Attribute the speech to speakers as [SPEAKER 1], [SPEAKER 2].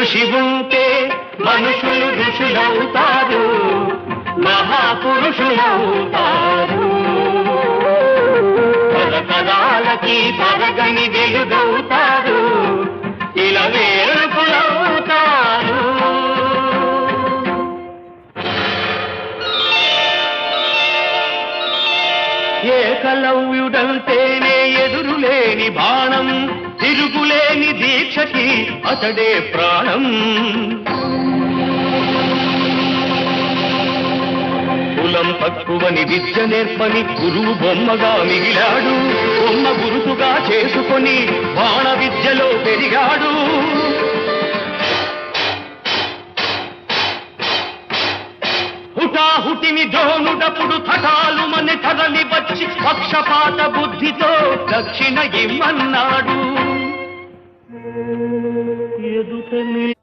[SPEAKER 1] ఋషి ఉంటే మనుషులు ఋషులవుతారు మహాపురుషులవుతారు. తరతరాలకి పరగని వెలుగవుతారు ఇలా వేడుకులవుతారు ఏకలవ్యుడంటేనే ఎదురులేని బాణం దీక్షకి అతడే ప్రాణం. కులం తక్కువని విద్య నేర్పని గురువు బొమ్మగా మిగిలాడు. బొమ్మ గురుతుగా చేసుకొని బాణ విద్యలో పెరిగాడు. హుటాహుటిని దోనుడప్పుడు తటాలు మన తరలి వచ్చి పక్షపాత బుద్ధితో దక్షిణ ఇమ్మన్నాడు. கண்களில்